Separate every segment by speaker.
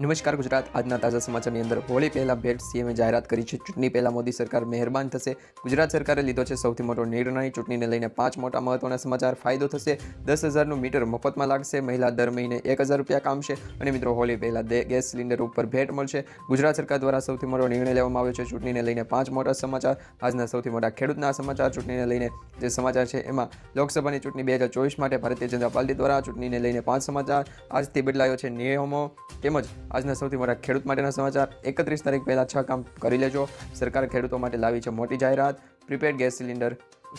Speaker 1: નમસ્કાર ગુજરાત. આજના તાજા સમાચારની અંદર હોળી પહેલા ભેટ સીએમએ જાહેરાત કરી છે. ચૂંટણી પહેલાં મોદી સરકાર મહેરબાન થશે. ગુજરાત સરકારે લીધો છે સૌથી મોટો નિર્ણય. ચૂંટણીને લઈને પાંચ મોટા મહત્વના સમાચાર. ફાયદો થશે. દસ હજારનું મીટર મફતમાં લાગશે. મહિલા દર મહિને એક હજાર રૂપિયા કામશે. અને મિત્રો, હોળી પહેલા ગેસ સિલિન્ડર ઉપર ભેટ મળશે. ગુજરાત સરકાર દ્વારા સૌથી મોટો નિર્ણય લેવામાં આવ્યો છે. ચૂંટણીને લઈને પાંચ મોટા સમાચાર. આજના સૌથી મોટા ખેડૂતના સમાચાર. ચૂંટણીને લઈને જે સમાચાર છે એમાં લોકસભાની ચૂંટણી બે હજાર ચોવીસ માટે ભારતીય જનતા પાર્ટી દ્વારા ચૂંટણીને લઈને પાંચ સમાચાર. આજથી બદલાયો છે નિયમો. તેમજ આજના સૌથી મોટા ખેડૂત માટેના સમાચાર. એકત્રીસ તારીખ પહેલાં છ કામ કરી લેજો. સરકાર ખેડૂતો માટે લાવી છે મોટી જાહેરાત. પ્રીપેડ ગેસ સિલિન્ડર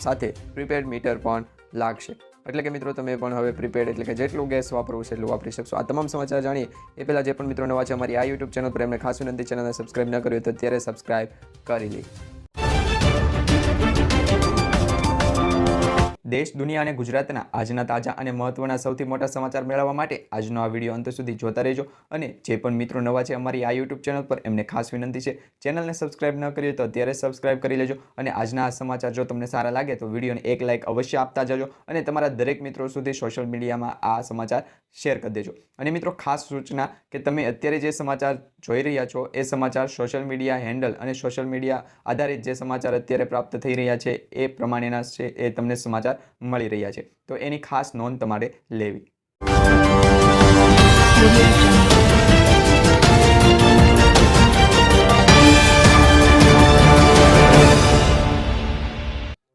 Speaker 1: સાથે પ્રીપેડ મીટર પણ લાગશે. એટલે કે મિત્રો તમે પણ હવે પ્રીપેડ એટલે કે જેટલું ગેસ વાપરવું છે એટલું વાપરી શકશો. આ તમામ સમાચાર જાણીએ. એ પહેલાં જે પણ મિત્રો નવા છે અમારી આ યુટ્યુબ ચેનલ પર એમને ખાસ વિનંતી, ચેનલને સબસ્ક્રાઇબ ન કર્યું તો અત્યારે સબસ્ક્રાઇબ કરી લે. દેશ, દુનિયા અને ગુજરાતના આજના તાજા અને મહત્વના સૌથી મોટા સમાચાર મેળવવા માટે આજનો આ વીડિયો અંત સુધી જોતા રહેજો અને જે પણ મિત્રો નવા છે અમારી આ યુટ્યુબ ચેનલ પર એમને ખાસ વિનંતી છે, ચેનલને સબસ્ક્રાઇબ ન કરીએ તો અત્યારે સબસ્ક્રાઇબ કરી લેજો અને આજના આ સમાચાર જો તમને સારા લાગે તો વિડીયોને એક લાઇક અવશ્ય આપતા જજો અને તમારા દરેક મિત્રો સુધી સોશિયલ મીડિયામાં આ સમાચાર શેર કરી દેજો. અને મિત્રો, ખાસ સૂચના કે તમે અત્યારે જે સમાચાર જોઈ રહ્યા છો, એ સમાચાર સોશિયલ મીડિયા હેન્ડલ અને સોશિયલ મીડિયા આધારિત જે સમાચાર અત્યારે પ્રાપ્ત થઈ રહ્યા છે, એ પ્રમાણેના છે, એ તમને સમાચાર મળી રહ્યા છે. તો એની ખાસ નોંધ તમારે લેવી.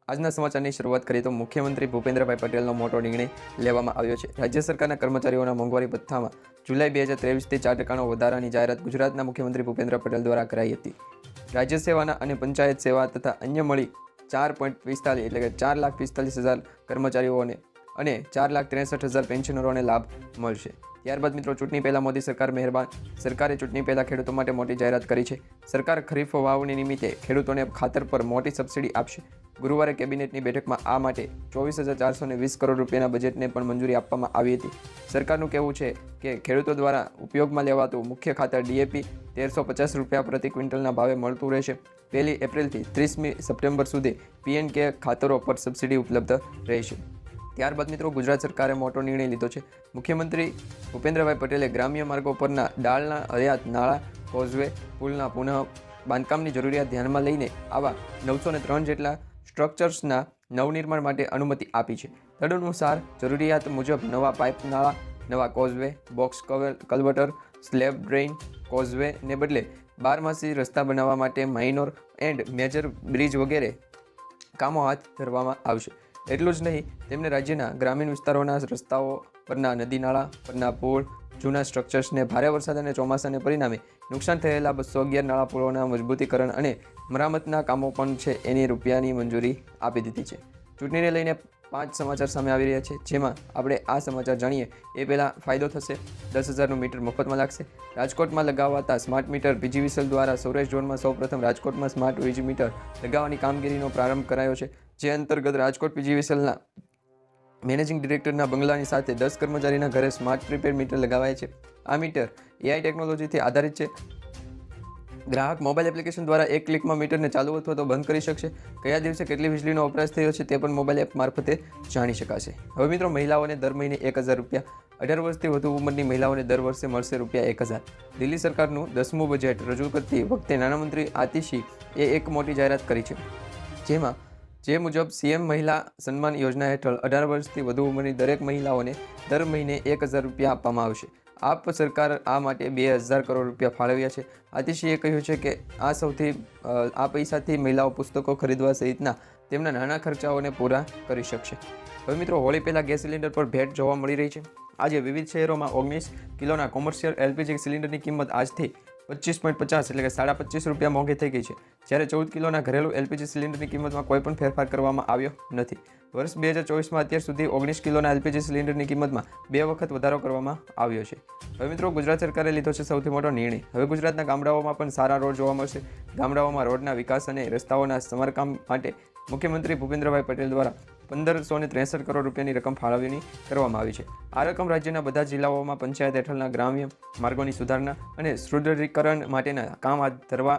Speaker 1: આજના સમાચારની શરૂઆત કરીએ તો મુખ્યમંત્રી ભૂપેન્દ્રભાઈ પટેલનો મોટો નિર્ણય લેવામાં આવ્યો છે. રાજ્ય સરકારના કર્મચારીઓના મોંઘવારી ભથ્થામાં જુલાઈ બે હજાર ત્રેવીસથી ચાર ટકાનો વધારાની જાહેરાત ગુજરાતના મુખ્યમંત્રી ભૂપેન્દ્ર પટેલ દ્વારા કરાઈ હતી. રાજ્ય સેવાના અને પંચાયત સેવા તથા અન્ય મળી ચાર પોઈન્ટ પિસ્તાલીસ એટલે કે ચાર લાખ પિસ્તાલીસ હજાર કર્મચારીઓને અને ચાર લાખ ત્રેસઠ હજાર પેન્શનરોને લાભ મળશે. ત્યારબાદ મિત્રો, ચૂંટણી પહેલાં મોદી સરકાર મહેરબાન. સરકારે ચૂંટણી પહેલાં ખેડૂતો માટે મોટી જાહેરાત કરી છે. સરકાર ખરીફ વાવણી નિમિત્તે ખેડૂતોને ખાતર પર મોટી સબસિડી આપશે. ગુરુવારે કેબિનેટની બેઠકમાં આ માટે ચોવીસ હજાર ચારસો વીસ કરોડ રૂપિયાના બજેટને પણ મંજૂરી આપવામાં આવી હતી. સરકારનું કહેવું છે કે ખેડૂતો દ્વારા ઉપયોગમાં લેવાતું મુખ્ય ખાતર ડીએપી તેરસો પચાસ રૂપિયા પ્રતિ ક્વિન્ટલના ભાવે મળતું રહેશે. પહેલી એપ્રિલથી ત્રીસમી સપ્ટેમ્બર સુધી પીએન કે ખાતરો પર સબસિડી ઉપલબ્ધ રહેશે. ત્યારબાદ મિત્રો ગુજરાત સરકારે મોટો નિર્ણય લીધો છે. મુખ્યમંત્રી ભૂપેન્દ્રભાઈ પટેલે ગ્રામ્ય માર્ગો પરના ડાળના હયાત નાળા કોઝવે પુલના પુનઃ બાંધકામની જરૂરિયાત ધ્યાનમાં લઈને આવા નવસો ને ત્રણ જેટલા સ્ટ્રક્ચર્સના નવનિર્માણ માટે અનુમતિ આપી છે. તદનુસાર જરૂરિયાત મુજબ નવા પાઇપ નાળા, નવા causeway box culvert slab drain causeway ને બદલે બારમાસી રસ્તા બનાવવા માટે માઇનોર એન્ડ મેજર બ્રિજ વગેરે કામો હાથ ધરવામાં આવશે. એટલું જ નહીં તેમને રાજ્યના ગ્રામીણ વિસ્તારોના રસ્તાઓ પરના નદી નાળા, પરના પુલ, જૂના સ્ટ્રક્ચર્સને ભારે વરસાદ અને ચોમાસાને પરિણામે નુકસાન થયેલા બસો અગિયાર નાળા પુલોના મજબૂતીકરણ અને મરામતના કામો પણ છે એની રૂપિયાની મંજૂરી આપી દીધી છે. ચૂંટણીને લઈને પાંચ સમાચાર સામે આવી રહ્યા છે, જેમાં આપણે આ સમાચાર જાણીએ. એ પહેલાં ફાયદો થશે. દસ હજારનું મીટર મફતમાં લાગશે. રાજકોટમાં લગાવાતા સ્માર્ટ મીટર વિજીવિસલ દ્વારા સૌરાષ્ટ્ર ઝોનમાં સૌપ્રથમ રાજકોટમાં સ્માર્ટ વીજ મીટર લગાવવાની કામગીરીનો પ્રારંભ કરાયો છે. જે અંતર્ગત રાજકોટ વિજીવિસલના મેનેજિંગ ડિરેક્ટરના બંગલાની સાથે દસ કર્મચારીના ઘરે સ્માર્ટ પ્રીપેડ મીટર લગાવાય છે. આ મીટર એઆઈ ટેકનોલોજીથી આધારિત છે. ગ્રાહક મોબાઈલ એપ્લિકેશન દ્વારા એક ક્લિકમાં મીટરને ચાલુ અથવા તો બંધ કરી શકશે. કયા દિવસે કેટલી વીજળીનો વપરાશ થયો છે તે પણ મોબાઈલ એપ મારફતે જાણી શકાશે. હવે મિત્રો, મહિલાઓને દર મહિને એક હજાર રૂપિયા, અઢાર વર્ષથી વધુ ઉંમરની મહિલાઓને દર વર્ષે મળશે રૂપિયા એક હજાર. દિલ્હી સરકારનું દસમું બજેટ રજૂ કરતી વખતે નાણામંત્રી આતિશી એ એક મોટી જાહેરાત કરી છે. જેમાં જે મુજબ સીએમ મહિલા સન્માન યોજના હેઠળ અઢાર વર્ષથી વધુ ઉંમરની દરેક મહિલાઓને દર મહિને એક હજાર રૂપિયા આપવામાં આવશે. આપ સરકાર આ માટે બે હજાર કરોડ રૂપિયા ફાળવ્યા છે. આતિશીએ કહ્યું છે કે આ સૌથી આ પૈસાથી મહિલાઓ પુસ્તકો ખરીદવા સહિતના તેમના નાના ખર્ચાઓને પૂરા કરી શકશે. હવે મિત્રો, હોળી પહેલાં ગેસ સિલિન્ડર પર ભેટ જોવા મળી રહી છે. આજે વિવિધ શહેરોમાં ઓગણીસ કિલોના કોમર્શિયલ એલપીજી સિલિન્ડરની કિંમત આજથી પચીસ પોઈન્ટ પચાસ એટલે કે સાડા પચીસ રૂપિયા મોંઘી થઈ ગઈ છે. જ્યારે ચૌદ કિલોના ઘરેલું એલપીજી સિલિન્ડરની કિંમતમાં કોઈ પણ ફેરફાર કરવામાં આવ્યો નથી. વર્ષ બે હજાર ચોવીસમાં અત્યાર સુધી ઓગણીસ કિલોના એલપીજી સિલિન્ડરની કિંમતમાં બે વખત વધારો કરવામાં આવ્યો છે. હવે મિત્રો ગુજરાત સરકારે લીધો છે સૌથી મોટો નિર્ણય. હવે ગુજરાતના ગામડાઓમાં પણ સારા રોડ જોવા મળશે. ગામડાઓમાં રોડના વિકાસ અને રસ્તાઓના સમારકામ માટે મુખ્યમંત્રી ભૂપેન્દ્રભાઈ પટેલ દ્વારા પંદરસો ને ત્રેસઠ કરોડ રૂપિયાની રકમ ફાળવણી કરવામાં આવી છે. આ રકમ રાજ્યના બધા જિલ્લાઓમાં પંચાયત હેઠળના ગ્રામ્ય માર્ગોની સુધારણા અને સુદૃઢીકરણ માટેના કામ હાથ ધરવા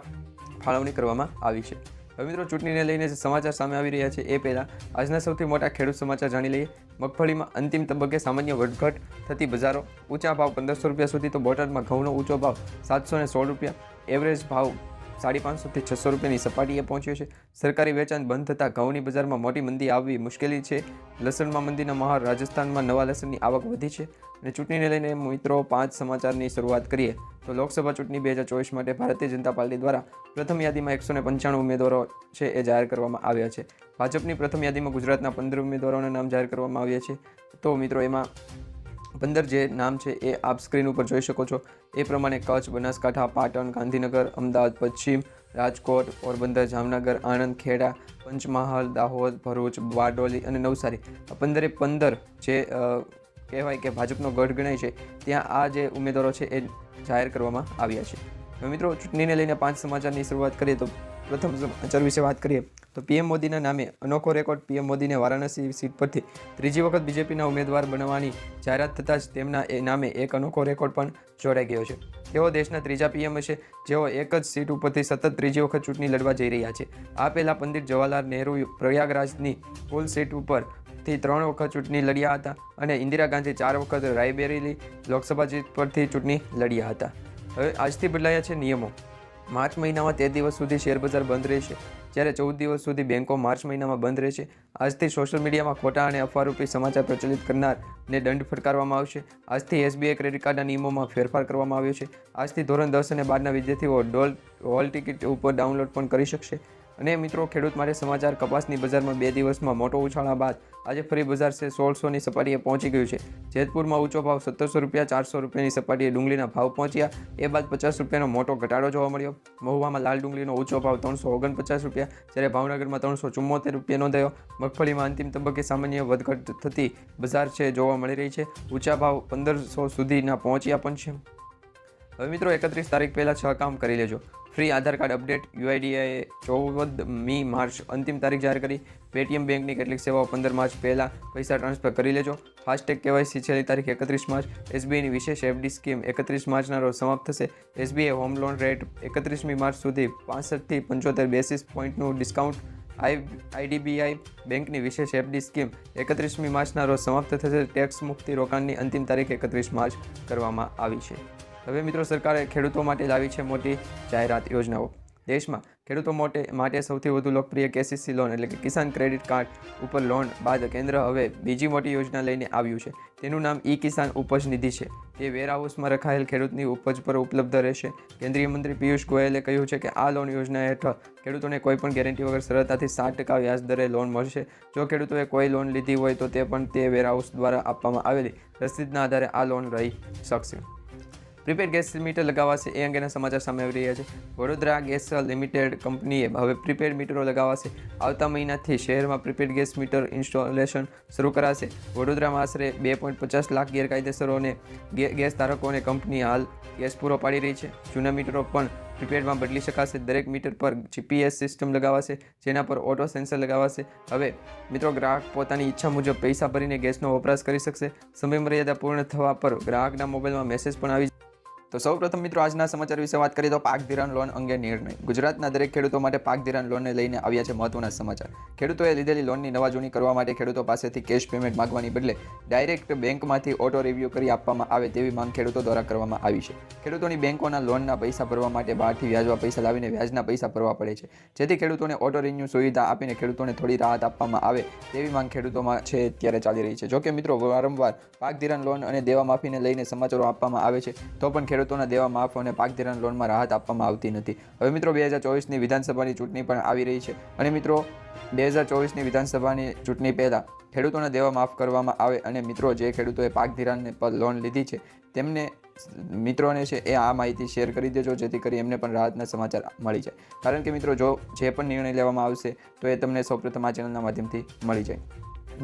Speaker 1: ફાળવણી કરવામાં આવી છે. હવે મિત્રો ચૂંટણીને લઈને જે સમાચાર સામે આવી રહ્યા છે એ પહેલાં આજના સૌથી મોટા ખેડૂત સમાચાર જાણી લઈએ. મગફળીમાં અંતિમ તબક્કે સામાન્ય વધઘટ થતી બજારો ઊંચા ભાવ પંદરસો રૂપિયા સુધી તો બોટાદમાં ઘઉંનો ઊંચો ભાવ સાતસો સોળ રૂપિયા. એવરેજ ભાવ સાડી પાંચસોથી છસો રૂપિયાની સપાટીએ પહોંચ્યો છે. સરકારી વેચાણ બંધ થતાં ઘઉંની બજારમાં મોટી મંદી આવવી મુશ્કેલી છે. લસણમાં મંદીના મહાર રાજસ્થાનમાં નવા લસણની આવક વધી છે. અને ચૂંટણીને લઈને મિત્રો, પાંચ સમાચારની શરૂઆત કરીએ. તો લોકસભા ચૂંટણી બે હજાર ચોવીસ માટે ભારતીય જનતા પાર્ટી દ્વારા પ્રથમ યાદીમાં એકસો પંચાણું ઉમેદવારો છે એ જાહેર કરવામાં આવ્યા છે. ભાજપની પ્રથમ યાદીમાં ગુજરાતના પંદર ઉમેદવારોના નામ જાહેર કરવામાં આવ્યા છે. તો મિત્રો, એમાં પંદર જે નામ છે એ આપ સ્ક્રીન ઉપર જોઈ શકો છો. એ પ્રમાણે કચ્છ, બનાસકાંઠા, પાટણ, ગાંધીનગર, અમદાવાદ, પશ્ચિમ, રાજકોટ, પોરબંદર, જામનગર, આણંદ, ખેડા, પંચમહાલ, દાહોદ, ભરૂચ બારડોલી અને નવસારી. પંદરે પંદર જે કહેવાય કે ભાજપનો ગઢ ગણાય છે, ત્યાં આ જે ઉમેદવારો છે એ જાહેર કરવામાં આવ્યા છે. મિત્રો, ચૂંટણીને લઈને પાંચ સમાચારની શરૂઆત કરીએ તો પ્રથમ સમાચાર વિશે વાત કરીએ. તો પીએમ મોદીના નામે અનોખો રેકોર્ડ પીએમ મોદીને વારાણસી સીટ પરથી ત્રીજી વખત બીજેપીના ઉમેદવાર બનવાની જાહેરાત થતાં જ તેમના એ નામે એક અનોખો રેકોર્ડ પણ જોડાઈ ગયો છે. તેઓ દેશના ત્રીજા પીએમ હશે. જેઓ એક જ સીટ ઉપરથી સતત ત્રીજી વખત ચૂંટણી લડવા જઈ રહ્યા છે. આ પહેલાં પંડિત જવાહરલાલ નહેરુ, પ્રયાગરાજની કુલ સીટ ઉપરથી ત્રણ વખત ચૂંટણી લડ્યા હતા અને ઇન્દિરા ગાંધી ચાર વખત રાયબેરેલી લોકસભા સીટ પરથી ચૂંટણી લડ્યા હતા. હવે આજથી બદલાયા છે નિયમો. માર્ચ મહિનામાં તેર દિવસ સુધી શેરબજાર બંધ રહેશે. જ્યારે ચૌદ દિવસ સુધી બેંકો માર્ચ મહિનામાં બંધ રહેશે. આજથી સોશિયલ મીડિયામાં ખોટા અને અફવારૂપી સમાચાર પ્રચલિત કરનારને દંડ ફટકારવામાં આવશે. આજથી એસબીઆઈ ક્રેડિટ કાર્ડના નિયમોમાં ફેરફાર કરવામાં આવ્યો છે. આજથી ધોરણ દસ અને બારના વિદ્યાર્થીઓ ડોલ, હોલ ટિકિટ ઉપર ડાઉનલોડ પણ કરી શકશે. અને મિત્રો, ખેડૂત માટે સમાચાર કપાસની બજારમાં બે દિવસમાં મોટો ઉછાળા બાદ આજે ફરી બજાર છે સોળસોની સપાટીએ પહોંચી ગયું છે. જેતપુરમાં ઊંચો ભાવ સત્તરસો રૂપિયા, ચારસો રૂપિયાની સપાટીએ ડુંગળીના ભાવ પહોંચ્યા. એ બાદ પચાસ રૂપિયાનો મોટો ઘટાડો જોવા મળ્યો. મહુવામાં લાલ ડુંગળીનો ઊંચો ભાવ ત્રણસો ઓગણપચાસ રૂપિયા, જ્યારે ભાવનગરમાં ત્રણસો ચુમ્મોતેર રૂપિયા નોંધાયો. મગફળીમાં અંતિમ તબક્કે સામાન્ય વધઘટ થતી બજાર છે જોવા મળી રહી છે. ઊંચા ભાવ પંદરસો સુધીના પહોંચ્યા પણ છે. હવે મિત્રો, એકત્રીસ તારીખ પહેલાં છ કામ કરી લેજો. Free Aadhaar card update UIDAI ચૌદ મી માર્ચ અંતિમ તારીખ જાહેર કરી. પેટીએમ બેંકની કેટલીક સેવાઓ પંદર માર્ચ પહેલાં પૈસા ટ્રાન્સફર કરી લેજો. ફાસ્ટેગ કેવાયસી છેલ્લી તારીખ એકત્રીસ માર્ચ. એસબીઆઈની વિશેષ એફડી સ્કીમ એકત્રીસ માર્ચના રોજ સમાપ્ત થશે. એસબીઆઈ હોમ લોન રેટ એકત્રીસમી માર્ચ સુધી પાસઠથી પંચોતેર બેસિસ પોઈન્ટનું ડિસ્કાઉન્ટ. આઈ, આઈડીબીઆઈ બેંકની વિશેષ એફડી સ્કીમ એકત્રીસમી માર્ચના રોજ સમાપ્ત થશે. ટેક્સ મુક્તિ રોકાણની અંતિમ તારીખ એકત્રીસ માર્ચ કરવામાં આવી છે. હવે મિત્રો સરકારે ખેડૂતો માટે લાવી છે મોટી જાહેરાત યોજનાઓ. દેશમાં ખેડૂતો માટે માટે સૌથી વધુ લોકપ્રિય કેસીસી લોન એટલે કે કિસાન ક્રેડિટ કાર્ડ ઉપર લોન બાદ કેન્દ્ર હવે બીજી મોટી યોજના લઈને આવ્યું છે. તેનું નામ ઈ કિસાન ઉપજ નિધિ છે. તે વેરહાઉસમાં રખાયેલ ખેડૂતની ઉપજ પર ઉપલબ્ધ રહેશે. કેન્દ્રીય મંત્રી પિયુષ ગોયલે કહ્યું છે કે આ લોન યોજના હેઠળ ખેડૂતોને કોઈપણ ગેરંટી વગર સરળતાથી સાત ટકા વ્યાજ દરે લોન મળશે. જો ખેડૂતોએ કોઈ લોન લીધી હોય તો તે પણ તે વેરહાઉસ દ્વારા આપવામાં આવેલી રસીદના આધારે આ લોન રહી શકશે. પ્રીપેડ ગેસ મીટર લગાવાશે, એ અંગેના સમાચાર સામે આવી રહ્યા છે. વડોદરા ગેસ લિમિટેડ કંપનીએ હવે પ્રીપેડ મીટરો લગાવાશે. આવતા મહિનાથી શહેરમાં પ્રીપેડ ગેસ મીટર ઇન્સ્ટોલેશન શરૂ કરાશે. વડોદરામાં આશરે બે પોઈન્ટ પચાસ લાખ ગેરકાયદેસરોને ગેસ ધારકોને કંપની હાલ ગેસ પૂરો પાડી રહી છે. જૂના મીટરો પણ પ્રીપેડમાં બદલી શકાશે. દરેક મીટર પર જીપીએસ સિસ્ટમ લગાવાશે, જેના પર ઓટો સેન્સર લગાવાશે. હવે મિત્રો, ગ્રાહક પોતાની ઈચ્છા મુજબ પૈસા ભરીને ગેસનો વપરાશ કરી શકશે. સમયમર્યાદા પૂર્ણ થવા પર ગ્રાહકના મોબાઈલમાં મેસેજ પણ આવી તો સૌ પ્રથમ મિત્રો આજના સમાચાર વિશે વાત કરીએ તો પાક ધિરાણ લોન અંગે નિર્ણય. ગુજરાતના દરેક ખેડૂતો માટે પાક ધિરાણ લોનને લઈને આવ્યા છે મહત્વના સમાચાર. ખેડૂતોએ લીધેલી લોનની નવાજૂની કરવા માટે ખેડૂતો પાસેથી કેશ પેમેન્ટ માંગવાની બદલે ડાયરેક્ટ બેંકમાંથી ઓટો રિવ્યૂ કરી આપવામાં આવે તેવી માંગ ખેડૂતો દ્વારા કરવામાં આવી છે. ખેડૂતોની બેંકોના લોનના પૈસા ભરવા માટે બહારથી વ્યાજવા પૈસા લાવીને વ્યાજના પૈસા ભરવા પડે છે. જેથી ખેડૂતોને ઓટો રિન્યુ સુવિધા આપીને ખેડૂતોને થોડી રાહત આપવામાં આવે તેવી માંગ ખેડૂતોમાં છે અત્યારે ચાલી રહી છે. જોકે મિત્રો, વારંવાર પાક ધિરાણ લોન અને દેવા માફીને લઈને સમાચારો આપવામાં આવે છે, તો પણ ખેડૂતોના દેવા માફ અને પાક ધિરાણ લોનમાં રાહત આપવામાં આવતી નથી. હવે મિત્રો, બે હજાર ચોવીસની વિધાનસભાની ચૂંટણી પણ આવી રહી છે. અને મિત્રો, બે હજાર ચોવીસની વિધાનસભાની ચૂંટણી પહેલાં ખેડૂતોના દેવા માફ કરવામાં આવે અને મિત્રો, જે ખેડૂતોએ પાક ધિરાણને પર લોન લીધી છે, તેમને મિત્રોને છે એ આ માહિતી શેર કરી દેજો, જેથી કરી એમને પણ રાહતના સમાચાર મળી જાય. કારણ કે મિત્રો, જો જે પણ નિર્ણય લેવામાં આવશે, તો એ તમને સૌપ્રથમ આ ચેનલના માધ્યમથી મળી જાય.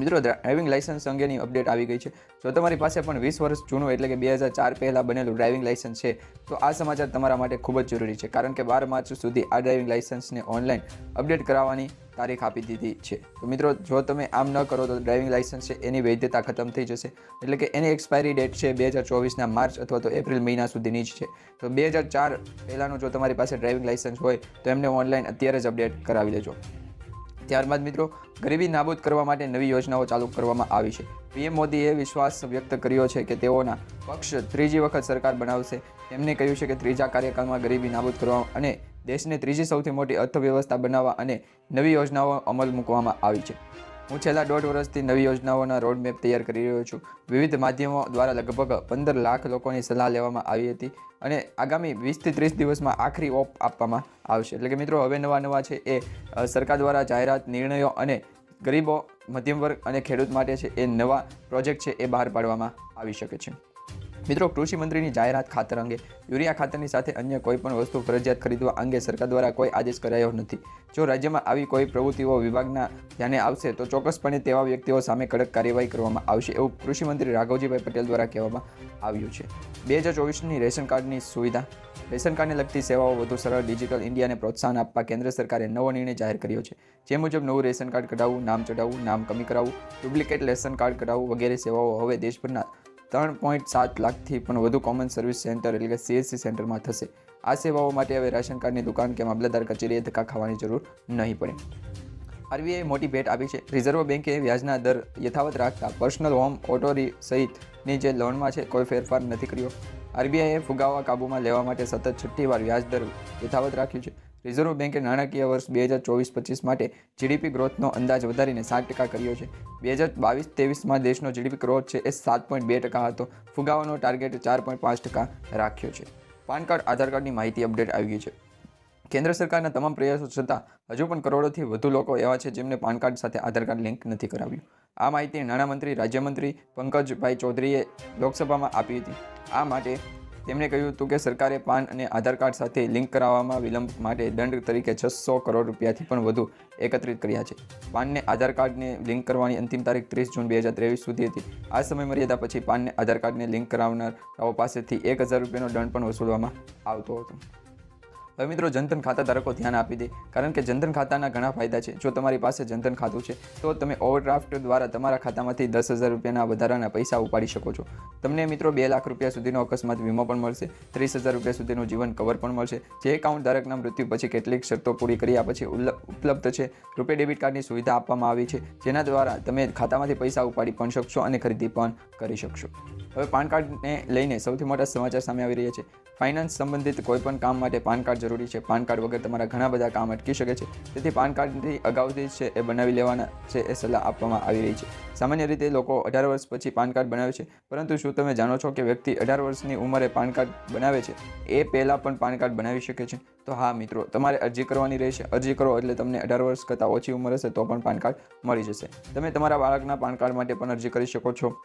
Speaker 1: મિત્રો ડ્રાઇવિંગ લાઇસન્સ અંગેની અપડેટ આવી ગઈ છે. જો તમારી પાસે પણ વીસ વર્ષ જૂનું એટલે કે બે હજાર ચાર પહેલાં બનેલું ડ્રાઇવિંગ લાઇસન્સ છે, તો આ સમાચાર તમારા માટે ખૂબ જ જરૂરી છે. કારણ કે બાર માર્ચ સુધી આ ડ્રાઇવિંગ લાઇસન્સને ઓનલાઈન અપડેટ કરાવવાની તારીખ આપી દીધી છે. તો મિત્રો, જો તમે આમ ન કરો તો ડ્રાઇવિંગ લાઇસન્સ છે એની વૈધતા ખતમ થઈ જશે. એટલે કે એની એક્સપાયરી ડેટ છે બે હજાર ચોવીસના માર્ચ અથવા તો એપ્રિલ મહિના સુધીની જ છે. તો બે હજાર ચાર પહેલાંનું જો તમારી પાસે ડ્રાઇવિંગ લાઇસન્સ હોય, તો એમને ઓનલાઈન અત્યારે જ અપડેટ કરાવી લેજો ત્યારબાદ મિત્રો, ગરીબી નાબૂદ કરવા માટે નવી યોજનાઓ ચાલુ કરવામાં આવી છે. પીએમ મોદીએ વિશ્વાસ વ્યક્ત કર્યો છે કે તેઓના પક્ષ ત્રીજી વખત સરકાર બનાવશે. તેમણે કહ્યું છે કે ત્રીજા કાર્યકાળમાં ગરીબી નાબૂદ કરવા અને દેશને ત્રીજી સૌથી મોટી અર્થવ્યવસ્થા બનાવવા અને નવી યોજનાઓ અમલ મૂકવામાં આવી છે. હું છેલ્લા દોઢ વર્ષથી નવી યોજનાઓના રોડમેપ તૈયાર કરી રહ્યો છું. વિવિધ માધ્યમો દ્વારા લગભગ પંદર લાખ લોકોની સલાહ લેવામાં આવી હતી અને આગામી વીસથી ત્રીસ દિવસમાં આખરી ઓપ આપવામાં આવશે. એટલે કે મિત્રો, હવે નવા નવા છે એ સરકાર દ્વારા જાહેરાત નિર્ણયો અને ગરીબો મધ્યમ વર્ગ અને ખેડૂત માટે છે એ નવા પ્રોજેક્ટ છે એ બહાર પાડવામાં આવી શકે છે. મિત્રો, કૃષિ મંત્રીની જાહેરાત ખાતર અંગે યુરિયા ખાતરની સાથે અન્ય કોઈ પણ વસ્તુ ફરજિયાત ખરીદવા અંગે સરકાર દ્વારા કોઈ આદેશ કરાયો નથી. જો રાજ્યમાં આવી કોઈ પ્રવૃત્તિઓ વિભાગના ધ્યાને આવશે, તો ચોક્કસપણે તેવા વ્યક્તિઓ સામે કડક કાર્યવાહી કરવામાં આવશે એવું કૃષિમંત્રી રાઘવજીભાઈ પટેલ દ્વારા કહેવામાં આવ્યું છે. બે હજાર ચોવીસની રેશન કાર્ડની સુવિધા. રેશન કાર્ડને લગતી સેવાઓ વધુ સરળ, ડિજિટલ ઇન્ડિયાને પ્રોત્સાહન આપવા કેન્દ્ર સરકારે નવો નિર્ણય જાહેર કર્યો છે. જે મુજબ નવું રેશન કાર્ડ કઢાવવું, નામ ચઢાવવું, નામ કમી કરાવવું, ડુપ્લિકેટ રેશન કાર્ડ કઢાવવું વગેરે સેવાઓ હવે દેશભરના ત્રણ પોઈન્ટ સાત લાખથી પણ વધુ કોમન સર્વિસ સેન્ટર એટલે કે સીએસસી સેન્ટરમાં થશે. આ સેવાઓ માટે હવે રાશન કાર્ડની દુકાન કે મામલતદાર કચેરીએ ધક્કા ખાવાની જરૂર નહીં પડે. આરબીઆઈએ મોટી ભેટ આપી છે. રિઝર્વ બેન્કે વ્યાજના દર યથાવત રાખતા પર્સનલ હોમ ઓટોરી સહિતની જે લોનમાં છે કોઈ ફેરફાર નથી કર્યો. આરબીઆઈએ ફુગાવા કાબૂમાં લેવા માટે સતત છઠ્ઠી વાર વ્યાજ દર યથાવત રાખ્યું છે. રિઝર્વ બેન્કે નાણાકીય વર્ષ બે હજાર ચોવીસ પચીસ માટે જીડીપી ગ્રોથનો અંદાજ વધારીને સાત ટકા કર્યો છે. બે હજાર બાવીસ ત્રેવીસમાં દેશનો જીડીપી ગ્રોથ છે એ સાત પોઈન્ટ બે ટકા હતો. ફુગાવાનો ટાર્ગેટ ચાર પોઈન્ટ પાંચ ટકા રાખ્યો છે. પાન કાર્ડ, આધાર કાર્ડની માહિતી અપડેટ આવી ગઈ છે. કેન્દ્ર સરકારના તમામ પ્રયાસો છતાં હજુ પણ કરોડોથી વધુ લોકો એવા છે જેમને પાન કાર્ડ સાથે આધાર કાર્ડ લિંક નથી કરાવ્યું. આ માહિતી નાણામંત્રી, રાજ્યમંત્રી પંકજભાઈ ચૌધરીએ લોકસભામાં આપી હતી. આ માટે તેમણે કહ્યું હતું કે સરકારે પાન અને આધાર કાર્ડ સાથે લિંક કરાવવામાં વિલંબ માટે દંડ તરીકે છસો કરોડ રૂપિયાથી પણ વધુ એકત્રિત કર્યા છે. પાનને આધાર કાર્ડને લિંક કરવાની અંતિમ તારીખ ત્રીસ જૂન બે હજાર ત્રેવીસ સુધી હતી. આ સમય મર્યાદા પછી પાનને આધાર કાર્ડને લિંક કરાવનારાઓ પાસેથી એક હજાર રૂપિયાનો દંડ પણ વસૂલવામાં આવતો હતો. હવે મિત્રો, જનધન ખાતા ધારકો ધ્યાન આપી દે. કારણ કે જનધન ખાતાના ઘણા ફાયદા છે. જો તમારી પાસે જનધન ખાતું છે, તો તમે ઓવરડ્રાફ્ટ દ્વારા તમારા ખાતામાંથી દસ હજાર રૂપિયાના વધારાના પૈસા ઉપાડી શકો છો. તમને મિત્રો, બે લાખ રૂપિયા સુધીનો અકસ્માત વીમો પણ મળશે. ત્રીસ હજાર રૂપિયા સુધીનું જીવન કવર પણ મળશે. જે એકાઉન્ટ ધારકના મૃત્યુ પછી કેટલીક શરતો પૂરી કર્યા પછી ઉપલબ્ધ છે. રૂપે ડેબિટ કાર્ડની સુવિધા આપવામાં આવી છે, જેના દ્વારા તમે ખાતામાંથી પૈસા ઉપાડી પણ શકશો અને ખરીદી પણ કરી શકશો. હવે પાન કાર્ડને લઈને સૌથી મોટા સમાચાર સામે આવી રહ્યા છે. ફાઇનાન્સ સંબંધિત કોઈપણ કામ માટે પાન કાર્ડ જરૂરી છે. પાન કાર્ડ વગર તમારા ઘણા બધા કામ અટકી શકે છે. તેથી પાન કાર્ડથી અગાઉથી છે એ બનાવી લેવાના છે એ સલાહ આપવામાં આવી રહી છે. સામાન્ય રીતે લોકો અઢાર વર્ષ પછી પાન કાર્ડ બનાવે છે. પરંતુ શું તમે જાણો છો કે વ્યક્તિ અઢાર વર્ષની ઉંમરે પાન કાર્ડ બનાવે છે? એ પહેલાં પણ પાન કાર્ડ બનાવી શકે છે? તો હા, મિત્રો, તમારે અરજી કરવાની રહેશે. અરજી કરો એટલે તમને અઢાર વર્ષ કરતાં ઓછી ઉંમર હશે તો પણ પાન કાર્ડ મળી જશે. તમે તમારા બાળકના પાન કાર્ડ માટે પણ અરજી કરી શકો છો.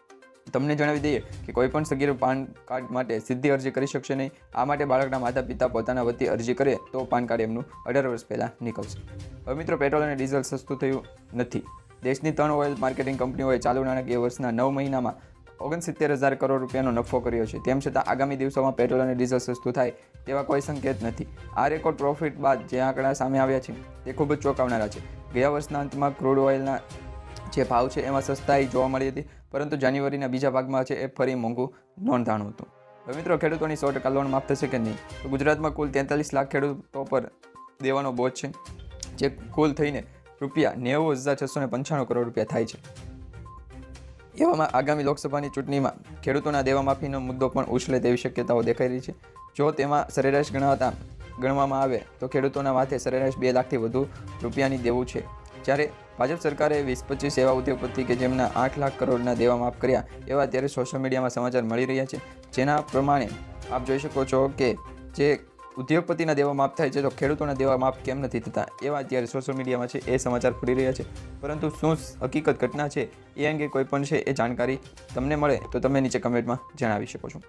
Speaker 1: તમને જણાવી દઈએ કે કોઈ પણ સગીર પાન કાર્ડ માટે સીધી અરજી કરી શકશે નહીં. આ માટે બાળકના માતા પિતા પોતાના વતી અરજી કરે તો પાન કાર્ડ એમનું અઢાર વર્ષ પહેલાં નીકળશે. હવે મિત્રો, પેટ્રોલ અને ડીઝલ સસ્તું થયું નથી. દેશની ત્રણ ઓઇલ માર્કેટિંગ કંપનીઓએ ચાલુ નાણાકીય વર્ષના નવ મહિનામાં ઓગણસિત્તેર હજાર કરોડ રૂપિયાનો નફો કર્યો છે. તેમ છતાં આગામી દિવસોમાં પેટ્રોલ અને ડીઝલ સસ્તું થાય તેવા કોઈ સંકેત નથી. આ રેકોર્ડ પ્રોફિટ બાદ જે આંકડા સામે આવ્યા છે તે ખૂબ જ ચોંકાવનારા છે. ગયા વર્ષના અંતમાં ક્રૂડ ઓઇલના જે ભાવ છે એમાં સસ્તાઈ જોવા મળી હતી, પરંતુ જાન્યુઆરીના બીજા ભાગમાં છે એ ફરી મોંઘું નોંધાણું હતું. હવે મિત્રો, ખેડૂતોની સો ટકા લોન માફ થશે કે નહીં? તો ગુજરાતમાં કુલ તેતાલીસ લાખ ખેડૂતો પર દેવાનો બોજ છે, જે કુલ થઈને રૂપિયા નેવું હજાર છસો ને પંચાણું કરોડ રૂપિયા થાય છે. એવામાં આગામી લોકસભાની ચૂંટણીમાં ખેડૂતોના દેવા માફીનો મુદ્દો પણ ઉછળે તેવી શક્યતાઓ દેખાઈ રહી છે. જો તેમાં સરેરાશ ગણાતા ગણવામાં આવે, તો ખેડૂતોના માથે સરેરાશ બે લાખથી વધુ રૂપિયાની દેવું છે. જ્યારે ભાજપ સરકારે વીસ પચીસ એવા ઉદ્યોગપતિ કે જેમના આઠ લાખ કરોડના દેવા માફ કર્યા એવા અત્યારે સોશિયલ મીડિયામાં સમાચાર મળી રહ્યા છે. જેના પ્રમાણે આપ જોઈ શકો છો કે જે ઉદ્યોગપતિના દેવા માફ થાય છે તો ખેડૂતોના દેવા માફ કેમ નથી થતા? એવા અત્યારે સોશિયલ મીડિયામાં છે એ સમાચાર ફરી રહ્યા છે. પરંતુ શું હકીકત ઘટના છે એ અંગે કોઈ પણ છે એ જાણકારી તમને મળે તો તમે નીચે કમેન્ટમાં જણાવી શકો છો.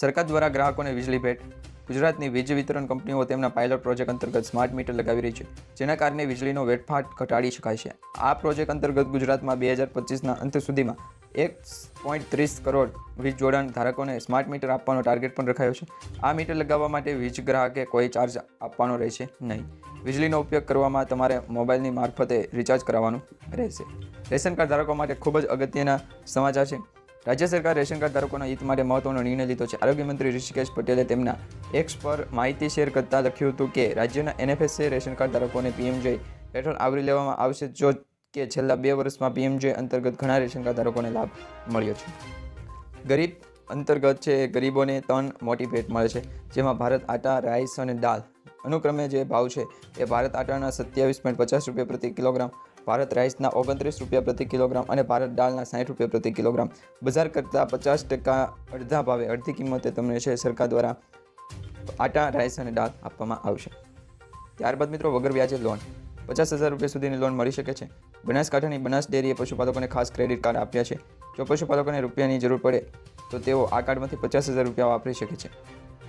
Speaker 1: સરકાર દ્વારા ગ્રાહકોને વીજળી ભેટ ગુજરાતની વીજ વિતરણ કંપનીઓ તેમના પાયલોટ પ્રોજેક્ટ અંતર્ગત સ્માર્ટ મીટર લગાવી રહી છે, જેના કારણે વીજળીનો વેડફાટ ઘટાડી શકાય છે. આ પ્રોજેક્ટ અંતર્ગત ગુજરાતમાં બે હજાર પચીસના અંત સુધીમાં એક પોઈન્ટ ત્રીસ કરોડ વીજ જોડાણ ધારકોને સ્માર્ટ મીટર આપવાનો ટાર્ગેટ પણ રખાયો છે. આ મીટર લગાવવા માટે વીજ ગ્રાહકે કોઈ ચાર્જ આપવાનો રહેશે નહીં. વીજળીનો ઉપયોગ કરવામાં તમારે મોબાઈલની મારફતે રિચાર્જ કરાવવાનું રહેશે. રેશન કાર્ડ ધારકો માટે ખૂબ જ અગત્યના સમાચાર છે. રાજ્ય સરકાર રેશન કાર્ડ ધારકોના હિત માટે મહત્વનો નિર્ણય લીધો છે. આરોગ્ય મંત્રી ઋષિકેશ પટેલે તેમના એક્સ પર માહિતી શેર કરતા લખ્યું હતું કે, રાજ્યના એનએફએસએ રેશન કાર્ડ ધારકોને પીએમજે હેઠળ આવરી લેવામાં આવશે, જો કે છેલ્લા બે વર્ષમાં પીએમજે અંતર્ગત ઘણા રેશન કાર્ડ ધારકોને લાભ મળ્યો છે. ગરીબ અંતર્ગત છે ગરીબોને ત્રણ મોટી ભેટ મળે છે, જેમાં ભારત આટા, રાઈસ અને દાળ. અનુક્રમે જે ભાવ છે એ ભારત આટાના સત્યાવીસ પોઈન્ટ પચાસ રૂપિયા પ્રતિ કિલોગ્રામ ભારત રાઈસના ઓગણત્રીસ રૂપિયા પ્રતિ કિલોગ્રામ અને ભારત દાળના સાઠ રૂપિયા પ્રતિ કિલોગ્રામ. બજાર કરતાં પચાસ ટકા અડધા ભાવે અડધી કિંમતે તમને છે સરકાર દ્વારા આટા, રાઈસ અને દાળ આપવામાં આવશે. ત્યારબાદ મિત્રો વગર વ્યાજે લોન. પચાસ હજાર રૂપિયા સુધીની લોન મળી શકે છે. બનાસકાંઠાની બનાસ ડેરીએ પશુપાલકોને ખાસ ક્રેડિટ કાર્ડ આપ્યા છે. જો પશુપાલકોને રૂપિયાની જરૂર પડે, તો તેઓ આ કાર્ડમાંથી પચાસ હજાર રૂપિયા વાપરી શકે છે.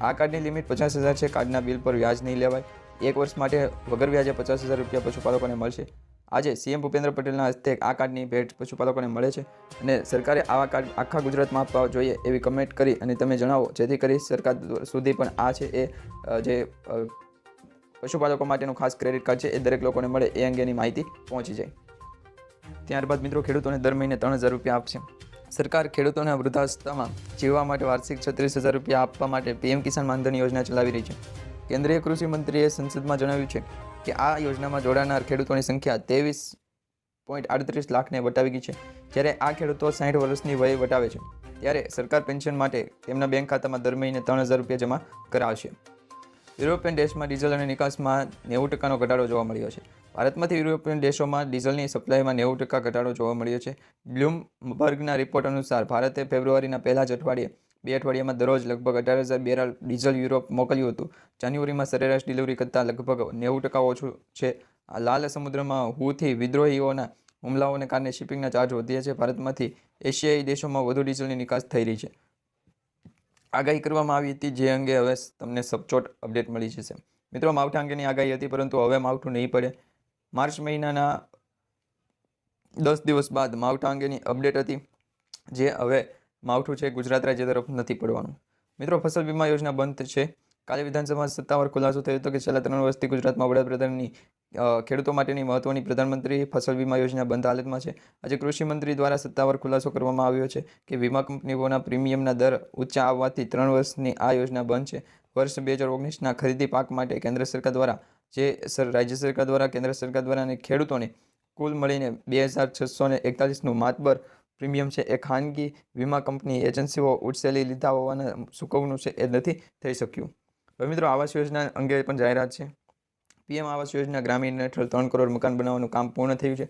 Speaker 1: આ કાર્ડની લિમિટ પચાસ હજાર છે. કાર્ડના બિલ પર વ્યાજ નહીં લેવાય. એક વર્ષ માટે વગર વ્યાજે પચાસ હજાર રૂપિયા પશુપાલકોને મળશે. આજે સીએમ ભૂપેન્દ્ર પટેલના હસ્તે આ કાર્ડની ભેટ પશુપાલકોને મળે છે અને સરકારે આવા કાર્ડ આખા ગુજરાતમાં આપવા જોઈએ એવી કમેન્ટ કરી અને તમે જણાવો, જેથી કરી સરકાર સુધી પણ આ છે એ જે પશુપાલકો માટેનું ખાસ ક્રેડિટ કાર્ડ છે એ દરેક લોકોને મળે એ અંગેની માહિતી પહોંચી જાય. ત્યારબાદ મિત્રો, ખેડૂતોને દર મહિને ત્રણ હજાર રૂપિયા આપશે. સરકાર ખેડૂતોને વૃદ્ધાવસ્થામાં જીવવા માટે વાર્ષિક છત્રીસ હજાર રૂપિયા આપવા માટે પીએમ કિસાન માનધન યોજના ચલાવી રહી છે. કેન્દ્રીય કૃષિ મંત્રીએ સંસદમાં જણાવ્યું છે કે આ યોજનામાં જોડાનાર ખેડૂતોની સંખ્યા ત્રેવીસ પોઈન્ટ આડત્રીસ લાખને વટાવી ગઈ છે. જ્યારે આ ખેડૂતો સાઠ વર્ષની વયે વટાવે છે, ત્યારે સરકાર પેન્શન માટે તેમના બેંક ખાતામાં દર મહિને ત્રણ હજાર રૂપિયા જમા કરાવશે. યુરોપિયન દેશમાં ડીઝલ અને નિકાસમાં નેવું ટકાનો ઘટાડો જોવા મળ્યો છે. ભારતમાંથી યુરોપિયન દેશોમાં ડીઝલની સપ્લાયમાં નેવું ટકા ઘટાડો જોવા મળ્યો છે. બ્લૂમબર્ગના રિપોર્ટ અનુસાર, ભારતે ફેબ્રુઆરીના પહેલા જ અઠવાડિયે બે અઠવાડિયામાં દરરોજ લગભગ અઢાર હજાર બેરલ ડીઝલ યુરોપ મોકલ્યું હતું. જાન્યુઆરીમાં સરેરાશ ડિલિવરી કરતાં લગભગ નેવું ટકા ઓછું છે. લાલ સમુદ્રમાં હુથી વિદ્રોહીઓના હુમલાઓને કારણે શિપિંગના ચાર્જ વધ્યા છે. ભારતમાંથી એશિયાઈ દેશોમાં વધુ ડીઝલની નિકાસ થઈ રહી છે. આગાહી કરવામાં આવી હતી, જે અંગે હવે તમને સચોટ અપડેટ મળી જશે. મિત્રો, માવઠા અંગેની આગાહી હતી, પરંતુ હવે માવઠું નહીં પડે. માર્ચ મહિનાના દસ દિવસ બાદ માવઠા અંગેની અપડેટ હતી, જે હવે માવઠું છે, ગુજરાત રાજ્ય તરફ નથી પડવાનું. મિત્રો, ફસલ વીમા યોજના બંધ છે. કાલે વિધાનસભામાં સત્તાવાર ખુલાસો થયો હતો કે છેલ્લા ત્રણ વર્ષથી ગુજરાતમાં વડાપ્રધાનની ખેડૂતો માટેની મહત્વની પ્રધાનમંત્રી ફસલ વીમા યોજના બંધ હાલતમાં છે. આજે કૃષિમંત્રી દ્વારા સત્તાવાર ખુલાસો કરવામાં આવ્યો છે કે વીમા કંપનીઓના પ્રીમિયમના દર ઊંચા આવવાથી ત્રણ વર્ષની આ યોજના બંધ છે. વર્ષ બે હજાર ઓગણીસના ખરીદી પાક માટે કેન્દ્ર સરકાર દ્વારા, જે સર, રાજ્ય સરકાર દ્વારા, કેન્દ્ર સરકાર દ્વારા અને ખેડૂતોને કુલ મળીને બે હજાર છસો ને એકતાલીસનું માતબર પ્રીમિયમ છે. એ ખાનગી વીમા કંપની એજન્સીઓ ઉછેલી લીધા હોવાના ચૂકવણું છે એ નથી થઈ શક્યું. હવે મિત્રો આવાસ યોજના અંગે પણ જાહેરાત છે. પીએમ આવાસ યોજના ગ્રામીણ હેઠળ ત્રણ કરોડ મકાન બનાવવાનું કામ પૂર્ણ થયું છે.